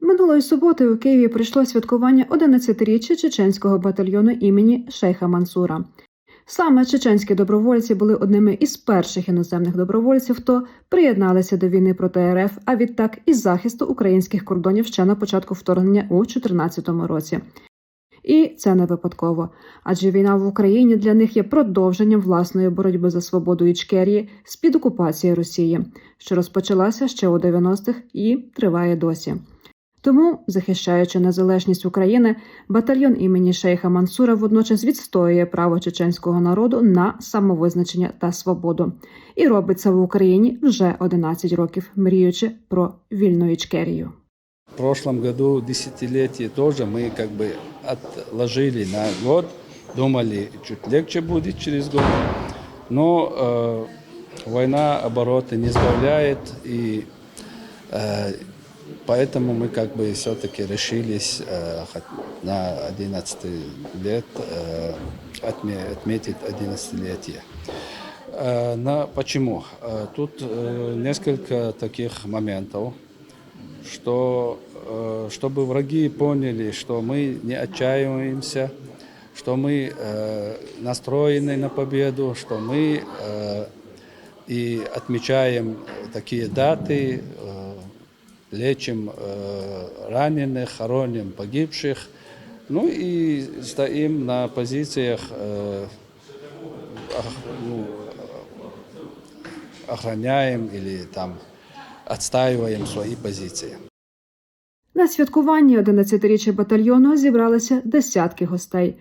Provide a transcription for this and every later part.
Минулої суботи у Києві прийшло святкування 11-річчя чеченського батальйону імені Шейха Мансура. Саме чеченські добровольці були одними із перших іноземних добровольців, хто приєдналися до війни проти РФ, а відтак із захисту українських кордонів ще на початку вторгнення у 2014 році. І це не випадково, адже війна в Україні для них є продовженням власної боротьби за свободу Ічкерії з під окупації Росії, що розпочалася ще у 90-х і триває досі. Тому, захищаючи незалежність України, батальйон імені Шейха Мансура водночас відстоює право чеченського народу на самовизначення та свободу і робить це в Україні вже 11 років, мріючи про вільну Ічкерію. В прошлом году десятилетие тоже мы как бы отложили на год, думали чуть легче будет через год, но э, война обороты не сбавляет и э, поэтому мы как бы все-таки решились э, хот- на 11 лет э, отме- отметить 11-летие. Э, на, почему? Э, Тут э, несколько таких моментов что э, чтобы враги поняли, что мы не отчаиваемся, что мы э, настроены на победу, что мы э, и отмечаем такие даты, э, лечим э, раненых, хороним погибших, ну и стоим на позициях э, ох- ну, охраняем или там отстаиваем свои позиции. На святкуванні 11-річчя батальйону зібралися десятки гостей.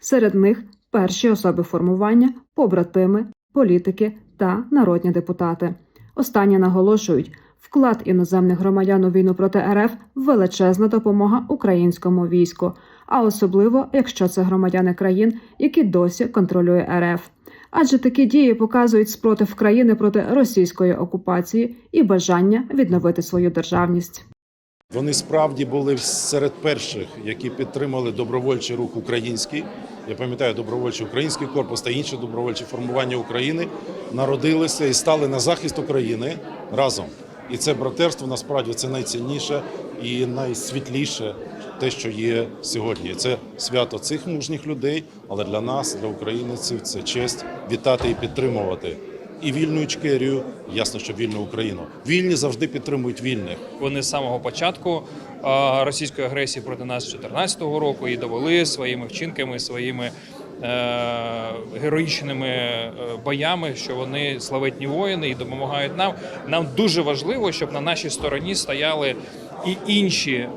Серед них перші особи формування, побратими, політики та народні депутати. Останні наголошують, вклад іноземних громадян у війну проти РФ величезна допомога українському війську, а особливо якщо це громадяни країн, які досі контролює РФ. Адже такі дії показують спротив країни проти російської окупації і бажання відновити свою державність. Вони справді були серед перших, які підтримали добровольчий рух український. Я пам'ятаю, добровольчий український корпус та інші добровольчі формування України народилися і стали на захист України разом. І це братерство насправді це найцінніше і найсвітліше те, що є сьогодні. Це свято цих мужніх людей, але для нас, для українців, це честь вітати і підтримувати. І вільну Ічкерію, ясно, що вільну Україну. Вільні завжди підтримують вільних. Вони з самого початку російської агресії проти нас з 2014 року і довели своїми вчинками, своїми героїчними е, боями, що вони славетні воїни і допомагають нам. Нам дуже важливо, щоб на нашій стороні стояли і інші е,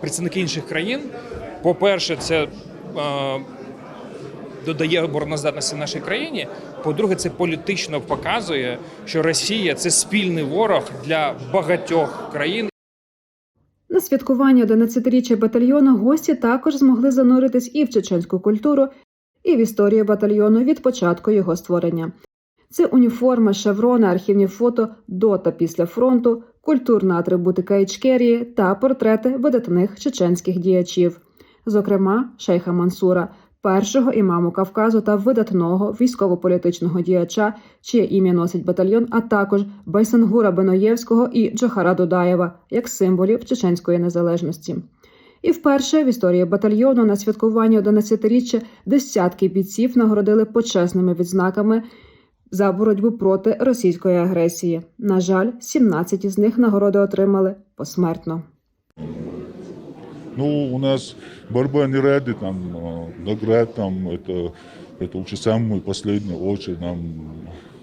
представники інших країн. По-перше, це е, додає обороноздатності нашій країні. По-друге, це політично показує, що Росія це спільний ворог для багатьох країн На святкуванні 11-річчя батальйону гості також змогли зануритись і в чеченську культуру, і в історію батальйону від початку його створення. Це уніформа, шеврони, архівні фото до та після фронту, культурна атрибутика Ічкерії та портрети видатних чеченських діячів, зокрема Шейха Мансура, першого імаму Кавказу та видатного військово-політичного діяча, чиє ім'я носить батальйон, а також Байсангура Беноєвського і Джохара Дудаєва як символів чеченської незалежності. І вперше в історії батальйону на святкуванні 11-річчя десятки бійців нагородили почесними відзнаками за боротьбу проти російської агресії. На жаль, 17 із них нагороди отримали посмертно. Ну, у нас борьба не ради там э, наград, там это, это уже самую последнюю очередь. Нам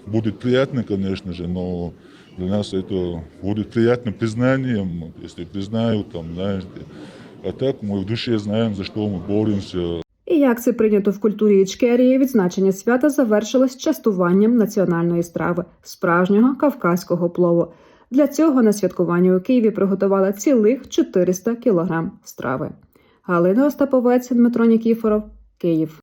будет приятно, конечно же, но для нас это будет приятным признанием, если признают, там, знаете. А так мы в душе знаем, за что мы боремся. І як це прийнято в культурі Ічкерії, відзначення свята завершилось частуванням національної страви справжнього кавказького плову. Для цього на святкування у Києві приготувала цілих 400 кілограм страви. Галина Остаповець, Дмитро Нікіфоров, Київ.